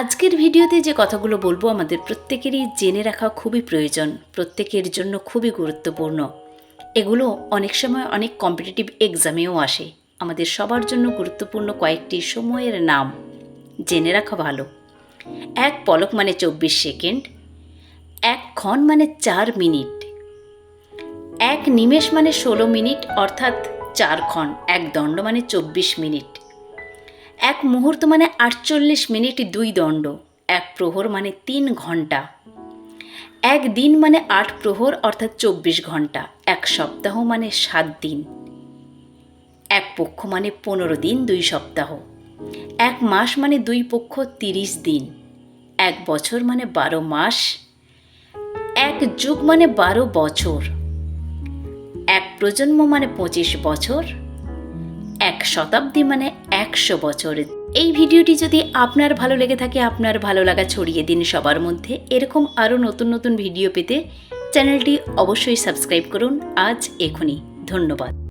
আজকের ভিডিওতে যে কথাগুলো বলব আমাদের প্রত্যেকেরই জেনে রাখা খুবই প্রয়োজন, প্রত্যেকের জন্য খুবই গুরুত্বপূর্ণ। এগুলো অনেক সময় অনেক কম্পিটিটিভ এক্সামেও আসে। আমাদের সবার জন্য গুরুত্বপূর্ণ কয়েকটি সময়ের নাম, জেনে রাখা ভালো। এক পলক মানে চব্বিশ সেকেন্ড, এক ক্ষণ মানে চার মিনিট, এক নিমেষ মানে ষোলো মিনিট, অর্থাৎ চার ক্ষণ, এক দণ্ড মানে চব্বিশ মিনিট। এক মুহূর্ত মানে আটচল্লিশ মিনিট দুই দণ্ড, এক প্রহর মানে তিন ঘণ্টা এক দিন মানে আট প্রহর অর্থাৎ চব্বিশ ঘণ্টা এক সপ্তাহ মানে সাত দিন। এক পক্ষ মানে পনেরো দিন, দুই সপ্তাহ। এক মাস মানে দুই পক্ষ তিরিশ দিন। এক বছর মানে বারো মাস। এক যুগ মানে বারো বছর। এক প্রজন্ম মানে পঁচিশ বছর। এক শতাব্দী মানে একশো বছর। এই ভিডিওটি যদি আপনার ভালো লেগে থাকে, আপনার ভালো লাগা ছড়িয়ে দিন সবার মধ্যে। এরকম আরও নতুন নতুন ভিডিও পেতে চ্যানেলটি অবশ্যই সাবস্ক্রাইব করুন। আজ এখনই। ধন্যবাদ।